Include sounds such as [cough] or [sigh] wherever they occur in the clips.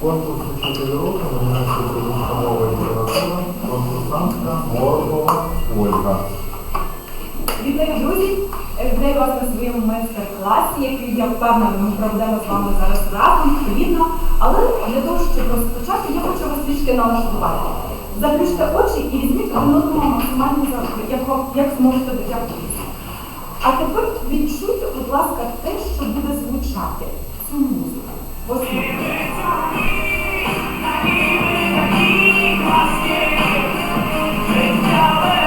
Конкурс українська мова і література, конкурсантка Моргова Ольга. Вітаю, друзі! Вітаю вас на своєму майстер-класі, який я впевнена, ми проведемо з вами зараз разом, відповідно. Але для того, щоб розпочати, я хочу вас трішки налаштувати. Заплющте очі і візьміть один максимально як, як зможете дотягнутися. А тепер відчуйте, будь ласка, те, що буде звучати. Цю музику. Послухайте. Дякую,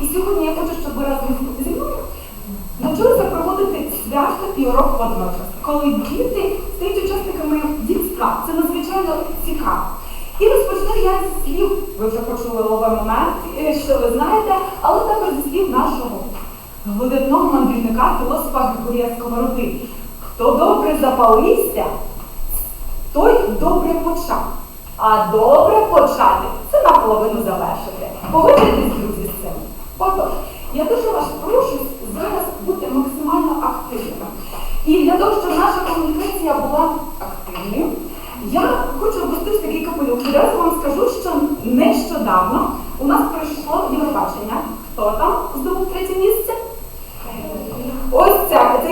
І сьогодні я хочу, щоб ви разом зі мною навчилися проводити свято і урок водночас. Коли діти стають учасниками дітства, це надзвичайно цікаво. І розпочну я зі слів, ви вже почули ловий момент, е, що ви знаєте, але також зі слів нашого видатного мандрівника, філософа Григорія Сковороди. Хто добре запалився, той добре почав. А добре почати це наполовину завершити. Погодьтесь, друзі. Отож, я дуже вас прошу зараз бути максимально активними. І для того, щоб наша комунікація була активною, я хочу ввести такий капелюх. Відразу вам скажу, що нещодавно у нас пройшло Євробачення. Хто там здобув третє місце?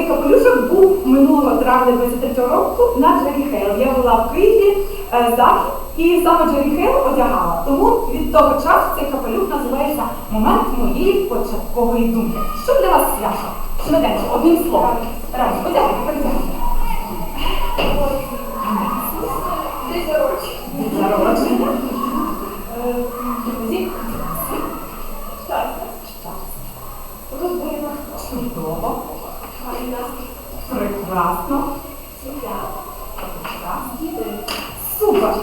Ось капелюшок був минулого травня 23 року на Джері Хейл. Я була в Києві е, захід і саме Джері Хейл одягала. Тому від того часу цей капелюх називається момент моєї початкової думки. Що для вас свято? Швиденько, одним словом. Раз, одягайте. Десь зарочі. Народження. Прекрасно. Супер!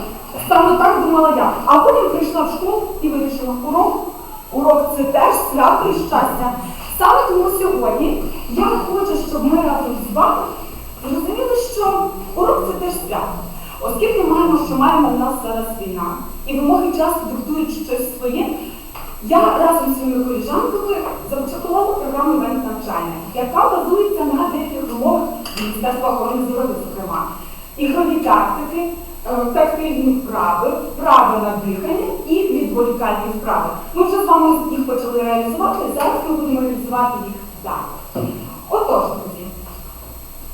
Саме так думала я. А потім прийшла в школу і вирішила урок. Урок це теж свято і щастя. Саме тому сьогодні я хочу, щоб ми разом з вами зрозуміли, що урок це теж свято. Оскільки маємо, що маємо в нас зараз війна, і вимоги часто диктують щось своє, я разом зі своїми коліжанками започаткувала програму івент навчання, яка базується на деяких вимогах Міністерства охорони здоров'я, зокрема. Ігрові тактики, е, тактильні вправи, вправи на дихання і відволікальні вправи. Ми вже з вами їх почали реалізувати, зараз ми будемо реалізувати їх далі. Отож, друзі,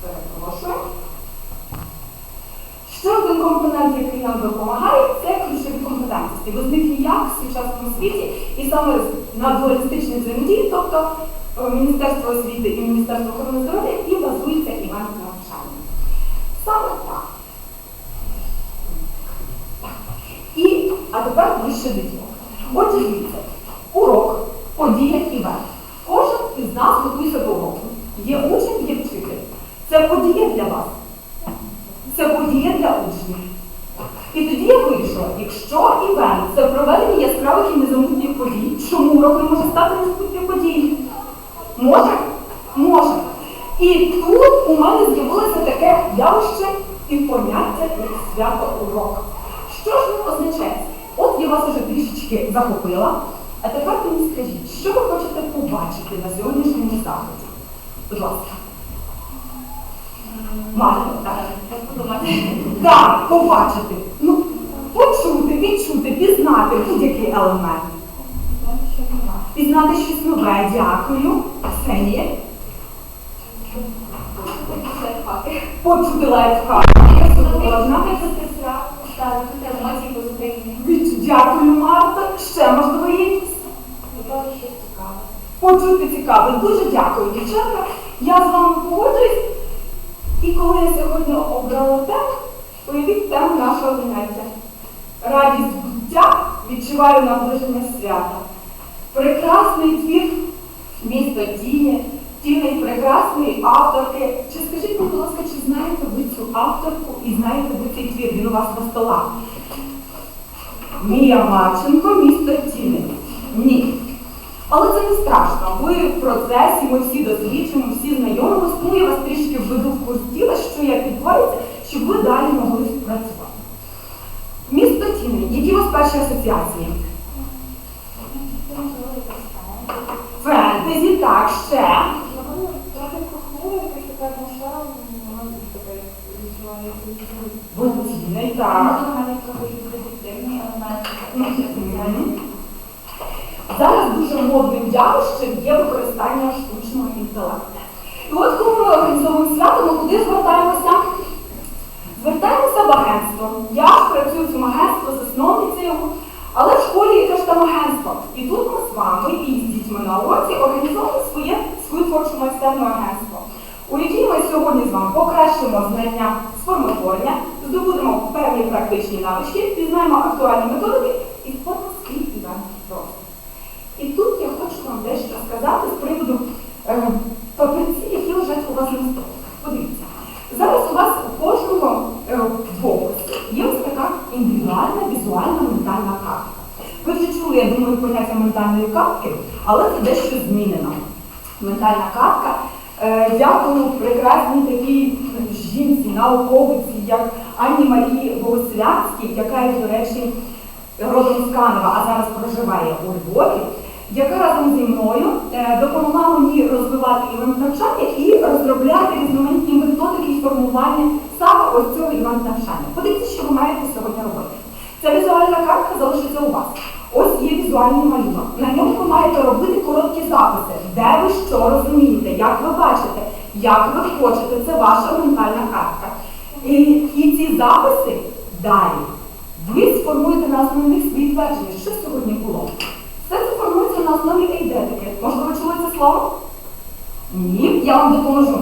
перепрошую. Ще один компонент, який нам допомагає, це ключові компетентності. Без них ніяк в сучасному світі і саме на дуалістичній взаємодії, тобто Міністерство освіти і Міністерство охорони здоров'я і базується івент навчання. Саме так. І, а тепер ближче до діла. Отже, дивіться, урок, подія, івент. Кожен із нас готується до уроку. Є учень, є вчитель. Це подія для вас. Це подія для учнів. І тоді я вирішила, якщо івент це проведення яскравих і незамутніх подій, чому урок не може стати незамутною подією? Може? Може. І тут у мене з'явилося таке явище і поняття як свято урок. Що ж воно означає? От я вас уже трішечки захопила, а тепер мені скажіть, що ви хочете побачити на сьогоднішньому заході? Будь ласка. Марко, так. [laughs] Так, побачити. Ну, почути, відчути, пізнати будь-який елемент. Пізнати щось нове, дякую. Ксенія. Після хати. Почути лайфхак. Я Можна можна. випити сра, ставити Дякую, Марта. Ще можливо є. Напевно, щось цікаве. Почути цікаве. Дуже дякую, дівчата. Я з вами погоджуюсь. І коли я сьогодні обрала тему, уявіть тему нашого заняття. Радість буття відчуваю наближення свята. Прекрасний твір місто Тіні, Тіни прекрасної авторки. Чи скажіть, будь ласка, чи знаєте ви цю авторку і знаєте ви цей твір? Він у вас на столах? Мія Марченко, місто Тіни. Ні. Але це не страшно. Ви в процесі, ми всі досліджуємо, всі знайомимося, тому я вас трішки введу в курс тіла, що як відбувається, щоб ви далі могли працювати. Місто Тіни, які у вас перші асоціації? Фентезі, так, ще. Напевно, трохи похмуро, якась така атмосфера, вона така відчувається. Бутіни, так. навіть трохи детективний елемент. Мгм. Зараз дуже модним явищем є використання штучного інтелекту. І от коли ми організовуємо свято, ми куди звертаємося? Звертаємося в агентство. Я працюю в агентстві, засновниця його, але в школі яке ж там агентство. І тут ми з вами і з дітьми на уроці організовуємо своє свою творчу майстерну агентство, у якій ми сьогодні з вами покращимо знання з формотворення, здобудемо певні практичні навички, пізнаємо актуальні методики і створимо свій івентний простір. І тут я хочу вам дещо сказати з приводу е, папірців, які лежать у вас на столі. Подивіться, зараз у вас у кожного е, в описі є ось така індивідуальна візуальна ментальна карта. Ви вже чули, я думаю, поняття ментальної картки, але це дещо змінено. Ментальна картка. Е, Дякую прекрасній такій жінці, науковиці, як Анні Марії Богослявській, яка є, до речі, родом з Канева, а зараз проживає у Львові, яка разом зі мною е, допомогла мені розвивати івент навчання і розробляти різноманітні методики і формування саме ось цього івент навчання. Подивіться, що ви маєте сьогодні робити. Ця візуальна картка залишиться у вас. Ось є візуальний малюнок. На ньому ви маєте робити короткі записи, де ви що розумієте, як ви бачите, як ви хочете. Це ваша ментальна картка. І, і ці записи далі. Ви сформуєте на основі них свої твердження, що сьогодні було. Все це формується на основі ейдетики. Можливо, чули це слово? Ні, я вам допоможу.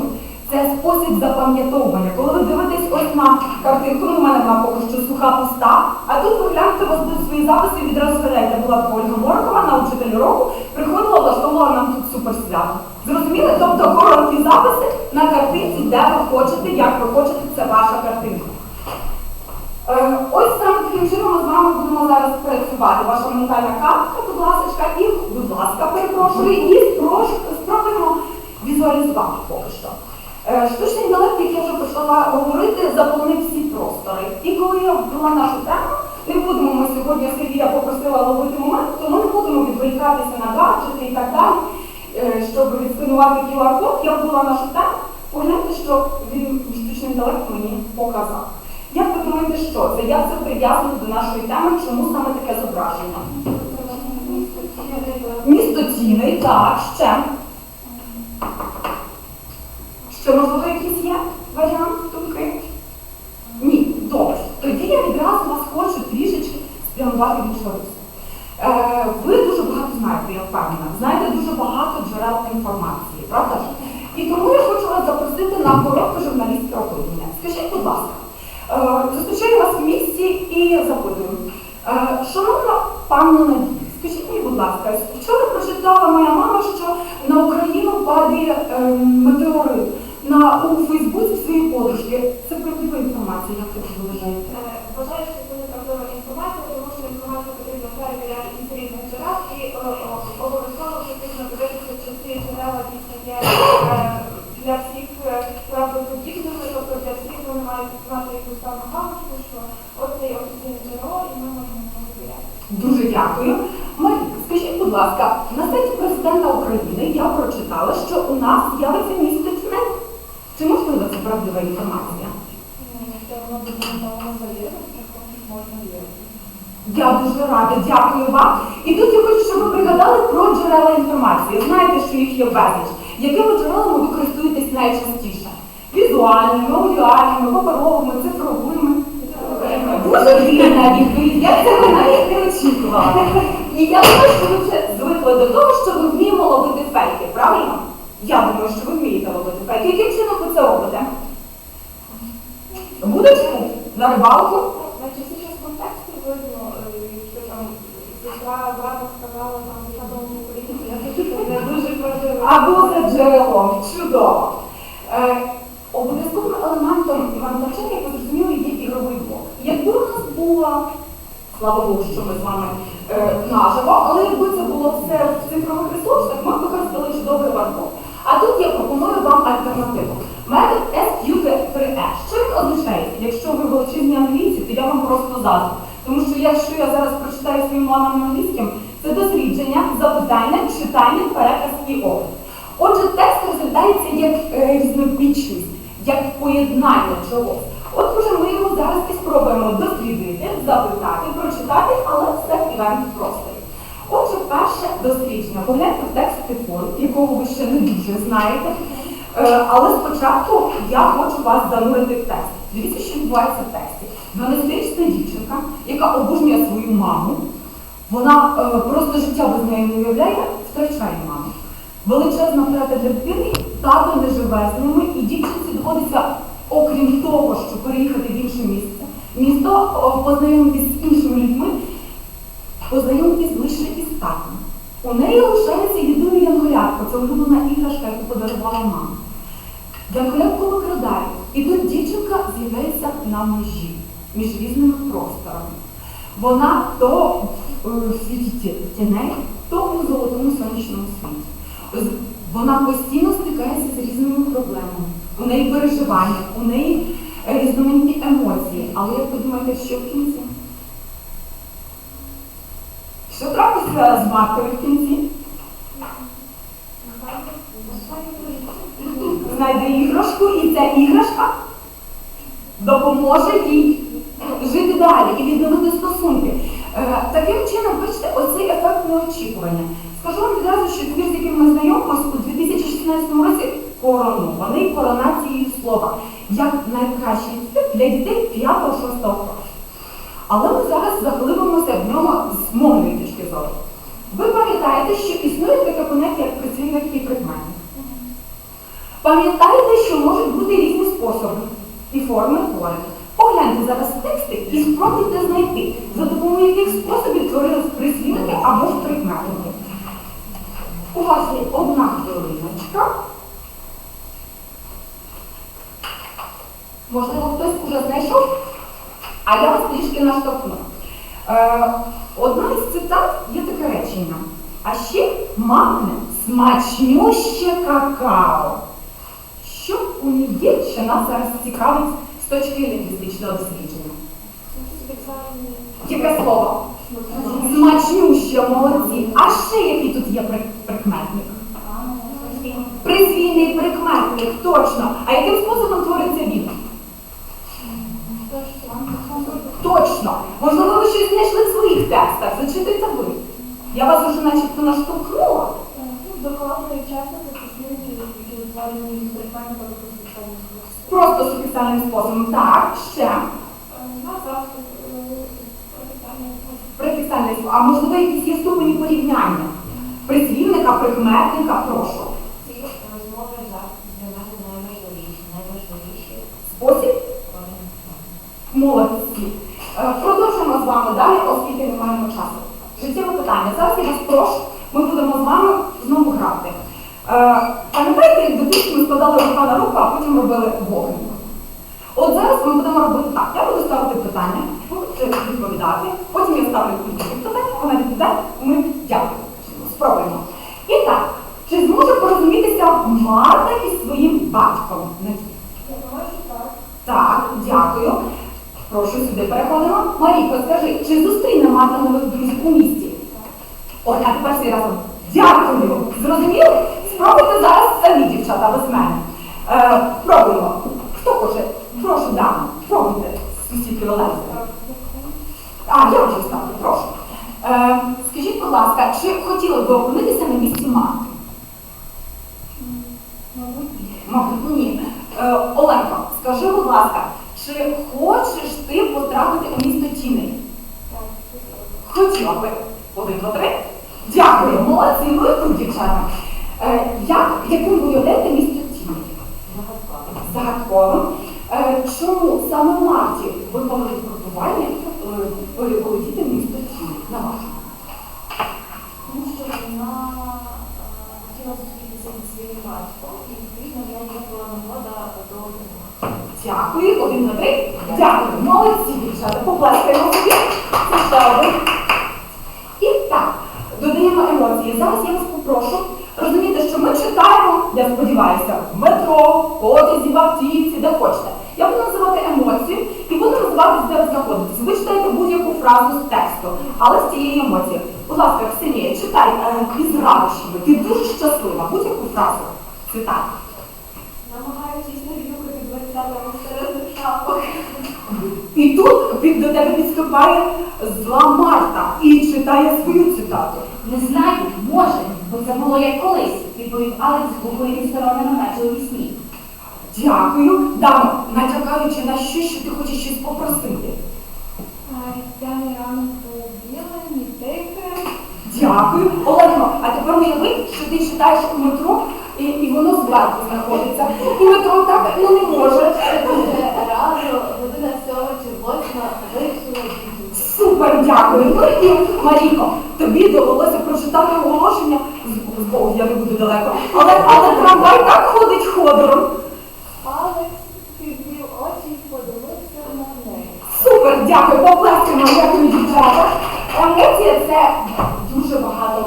Це спосіб запам'ятовування. Коли ви дивитесь ось на картинку, ну, у мене вона поки що суха пуста, а тут ви глянете, вас будуть свої записи і відразу згадаєте, була така Ольга Моркова на учитель року, приходила, влаштовувала нам тут суперсвято. Зрозуміли? Тобто короткі записи на картинці, де ви хочете, як ви хочете, це ваша картинка. Е, Ось саме таким чином ми з вами будемо зараз працювати. Ваша ментальна картка, будь ласка, і, будь ласка, перепрошую, і спробуємо візуалізувати поки що. Е, Штучний інтелект, як я вже почала говорити, заполонив всі простори. І коли я ввела нашу тему, не будемо ми сьогодні, Сергія попросила ловити момент, то ми не будемо відволікатися на гаджети і так далі, е, щоб відсканувати QR-код, я ввела нашу тему, погляньте, що він штучний інтелект мені показав. Як ви думаєте, що це? Як це прив'язано до нашої теми? Чому саме таке зображення? Місто Тіни, так, ще. Що, можливо, якийсь є варіант думки? Ні, добре. Тоді я відразу вас хочу трішечки спрямувати в іншу русло. Е, ви дуже багато знаєте, я впевнена. Знаєте дуже багато джерел інформації, правда? І тому я хочу вас запросити на коротке журналістське опитування. Скажіть, будь ласка, зустрічаю вас в місті і запитую. Е, Шановна пані Надія, скажіть мені, будь ласка, вчора прочитала моя мама, що на Україну падає е, метеорит на у Фейсбуці своєї подружки. Це правдива інформація, як ви вважаєте? Вважаю, що це неправдива інформація, тому що інформацію потрібно перевіряти із різних джерел і е, е, обов'язково потрібно дивитися, чи ці джерела дійсно є е, для всіх е, правдоподібними, тобто для всіх вони мають мати якусь певну галочку, що от це є офіційне джерело і ми можемо довіряти. Дуже дякую. Марі, скажіть, будь ласка, на сайті президента України я прочитала, що у нас з'явиться місто Тюмень. Чи можливо це правдива інформація? Я дуже рада, дякую вам. І тут я хочу, щоб ви пригадали про джерела інформації. Знаєте, що їх є безліч. Якими джерелами ви користуєтесь найчастіше? Візуальними, аудіальними, паперовими, цифровими. Дуже вірна відповідь, я цього навіть не очікувала. І я думаю, що ви вже звикли до того, що ми вміємо ловити фейки, правильно? Я думаю, що ви вмієте ловити фейки. Яким чином ви це робите? Будочку? На рибалку? Найчастіше з контексту видно, е, якщо там сестра брата сказала там, що тому політику, я не дуже важливо. або за джерелом. Чудово. Е, обов'язковим елементом Іван навчання, як ви зрозуміли, є ігровий блок. Якби у нас була, слава Богу, що ми з вами е, наживо, але якби це було все в цифрових ресурсах, ми б використали чудовий варблок. А тут я пропоную вам альтернативу. Метод SQT3E. Що він означає? Якщо ви величезні англійці, то я вам просто заздрю. Тому що якщо я зараз прочитаю своїм мамам англійським, це дослідження, запитання, читання, переказ і опис. Отже, текст розглядається як е, різнобічність, як поєднання чогось. От уже ми його зараз і спробуємо дослідити, запитати, прочитати, але все івент просторі. Отже, перше дослідження. Погляньте в текст твору, якого ви ще не дуже знаєте. Е, Але спочатку я хочу вас занурити в текст. Дивіться, що відбувається в тексті. 12-річна дівчинка, яка обожнює свою маму, вона е, просто життя без неї не уявляє, втрачає маму. Величезна втрата для дитини, тато не живе з ними, і дівчинці доводиться, окрім того, що переїхати в інше місце, місто о, познайомитись з іншими людьми, познайомитись лише із татом. У неї лишається єдиний янголятко, це улюблена іграшка, яку подарувала мама. Янголятку викрадають, і тут дівчинка з'являється на межі між різними просторами. Вона то е, в світі тіней, то у золотому сонячному світі. Вона постійно стикається з різними проблемами. У неї переживання, у неї е, різноманітні емоції. Але як ви думаєте, що в кінці? Що трапиться з маткою в кінці? Знайде іграшку, і ця іграшка допоможе їй жити далі і відновити стосунки. Е, таким чином, бачите, оцей ефект неочікування. Скажу вам відразу, що твір, з яким ми знайомимося, у 2016 році коронований коронацією слова, як найкращий твір для дітей 5-6 класу. Але ми зараз заглибимося в нього з мовної точки зору. Ви пам'ятаєте, що існує таке поняття, як працівник і прикметник. Пам'ятаєте, що можуть бути різні способи і форми творення. Погляньте зараз тексти і спробуйте знайти, за допомогою яких способів творились прислівники або ж прикметники. У вас є одна хвилиночка. Можливо, хтось уже знайшов, а я вас трішки наштовхну. Е, одна із цитат є таке речення. А ще мамне смачнюще какао. Що у ній є, що нас зараз цікавить з точки лінгвістичного дослідження? Яке слово? Смачнюще, молодці. А ще який тут є прикметник? Призвійний прикметник, точно. А яким способом твориться він? Точно. Можливо, ви щось знайшли в своїх текстах. Зачитуйте ви. Я вас уже начебто наштовхнула. Докладної частини послідки, які утворені з прикметника до спеціальних способів. Просто спеціальним способом. Так, ще. На завтра пропитання Префіксальний спосіб. А можливо, якісь є ступені порівняння? Прислівника, прикметника, прошу. Ці розмови для мене найважливіші, найважливіші Спосіб молодці. Вами далі, оскільки не маємо часу. Життєве питання. Зараз я вас прошу, ми будемо з вами знову грати. Е, Пам'ятаєте, як в дитинстві ми складали рука на руку, а потім робили вогник? От зараз ми будемо робити так. Я буду ставити питання, ви будете відповідати, потім я ставлю питання, вона відповідає, ми дякуємо. Спробуємо. І так, чи зможе порозумітися Марта із своїм батьком? Я думаю, що так. Так, дякую. Прошу сюди переходимо. Марійко, скажи, чи зустріне Марта нових друзів у місті? Ой, а тепер всі разом. Дякую. Зрозуміли? Спробуйте зараз самі, дівчата, без мене. Е, пробуємо. Хто хоче? Прошу, дам. Пробуйте. Усі привелезли. А, я вже ставлю, прошу. Е, скажіть, будь ласка, чи хотіли б опинитися на місці Марти? Мабуть, Мабуть, ні. Е, Оленко, скажи, будь ласка, чи хочеш ти потрапити у місто Тіней? Хотіла би. Один, два, три. Дякую, молодці, тут, дівчата. Е, як, яким ви уявляєте місто Тіней? Загадковим. Е, чому саме в Марті випало випробування е, полетіти в місто Тіней? На вашу. Тому що вона е, хотіла зустрітися зі своїм батьком, і відповідно мене була нагода до одного. Дякую, один на три. Дякую, молодці, дівчата. Поплескаємо собі. Ще. І так, додаємо емоції. Зараз я вас попрошу розуміти, що ми читаємо, я сподіваюся, в метро, в потязі, в автівці, де хочете. Я буду називати емоції і буду називати, де ви знаходитесь. Ви читаєте будь-яку фразу з тексту, але з цієї емоції. Будь ласка, Ксенія, читай е, із радощами. Ти дуже щаслива. Будь-яку фразу. Читай. І тут під- до тебе підступає зла Марта і читає свою цитату. Не знаю, може, бо це було як колись, відповів Алекс з глухою відсторонено, наче у вісні. Дякую, Дано, натякаючи на що, що ти хочеш щось попросити. Різдвяний ранок білий, ні тихий. Дякую. Олено, а тепер уяви, що ти читаєш у метро і, і воно зверху знаходиться. І метро так ну не може. Рано, година сьома чи восьма, вирішила. Супер, дякую. Ну і Маріко, тобі довелося прочитати оголошення. З- Богу, я не буду далеко. Але, але трамвай так ходить ходором. Підвів очі і подивився на неї. Супер, дякую, поплескаємо, дякую, дівчата. Емоція це дуже багато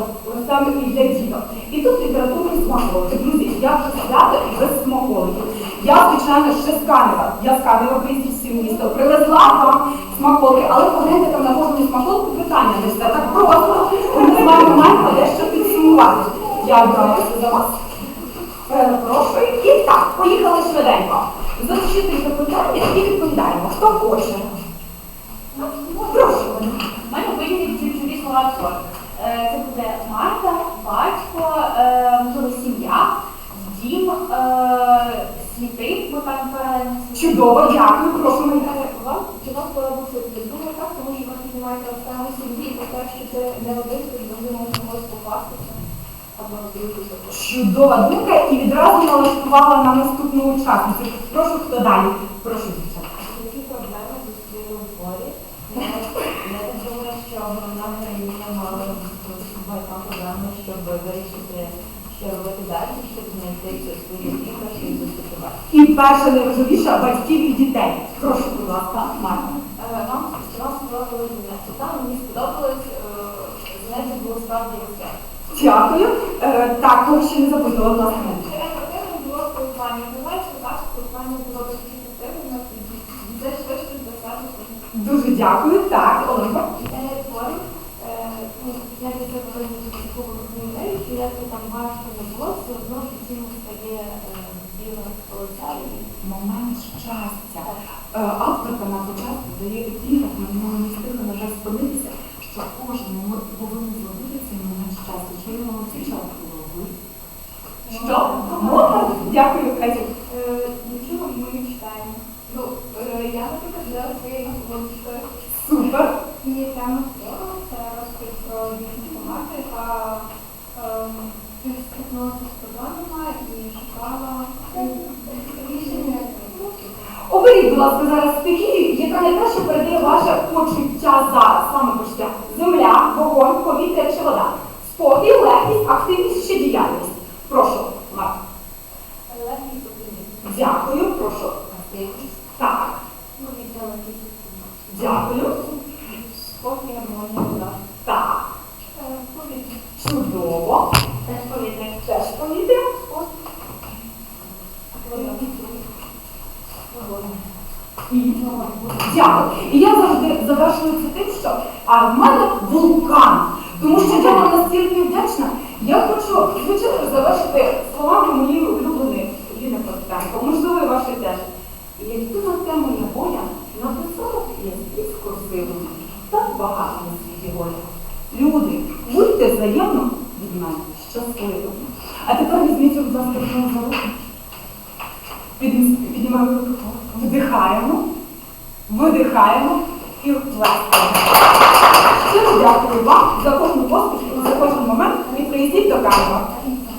саме і для діток. І тут літературний смаколики. Друзі, я вже свято і без смаколиків. Я, звичайно, ще з Канева. Я з Канева приїздів всі місто. Привезла вам смаколики, але погляньте там на кожному смаколику питання не все так просто. Ми з вами маємо дещо підсумувати. Я брався за вас. Перепрошую. І так, поїхали швиденько. Зачитуйте питання і відповідаємо. Хто хоче? Прошу. У мене вигляді ключові слова. Е, Це буде Марта, батько, е, можливо, сім'я, дім, е, світи, бо там паралельно. Чудово, дякую, прошу мене. Вам вам сподобався другий так, тому що ви піднімаєте останню сім'ї і те, що це не один, хто завжди може когось попастися. Чудова думка і відразу налаштувала на наступну учасницю. Прошу, хто далі? Прошу, дівчата. Які проблеми зустріли у творі? Я я так думаю, що головна героїня мала багато проблеми, щоб вирішити, що робити далі, щоб знайти свої іграшки і застосувати. І перша найважливіша батьків і дітей. Прошу, будь ласка, Марта. Е, Вам чи вам заняття? Там мені сподобалось, е, заняття було справді яскраве. Дякую. Е, так, кого ще не запитала, будь ласка. Ефективним було спілкування. Не знаю, що ваше спілкування було дуже ефективним, це швидше достатньо. Дуже дякую. Так, Оленко. Ідея твору, е, ну, я для себе визначила таку велику ідею, що як би там важко не було, все одно постійно стає е, біла Момент щастя. Е, Авторка на початку дає епіграф, ми не встигли, на жаль, спинитися, що кожен повинен зробити цей момент щастя. Що його вивчала ви? Що? Молодець. Дякую, Катю. Е, Нічого ми не читаємо. Ну, е, я, наприклад, зараз своєї читаю. Супер. І тема твору це розповідь про дівчинку мати, яка ем, стикнулася з проблемами і шукала ем, рішення. Оберіть, будь ласка, зараз стихію, яка найкраще передає ваше почуття зараз, саме почуття. Земля, вогонь, повітря чи вода. Спокій, легкість, активність чи діяльність. Прошу, Марк. легкість оптимізм. Дякую, прошу. Активність, Так, ну, віддалити дякую. Спокій, гармонія, вода. Так, Е, Повітря. чудово. теж повітря. Теж повітря. Вода. Вогонь. Дякую. І я завжди завершую це тим, що а в мене вулкан. Тому що я вам настільки вдячна. Я хочу, звичайно, завершити словами моєї улюбленої Ліни Костенко, можливо, і ваші теж. І якби на тему я боя написала я з курсивом, так багато на світі воля. Люди, будьте взаємно від мене щасливими. А тепер візьміть, будь ласка, за руку. Піднімаємо, піднімаємо вдихаємо, видихаємо і плескаємо. Дякую вам за кожну поспіху, за кожен момент і приїздіть до Канева.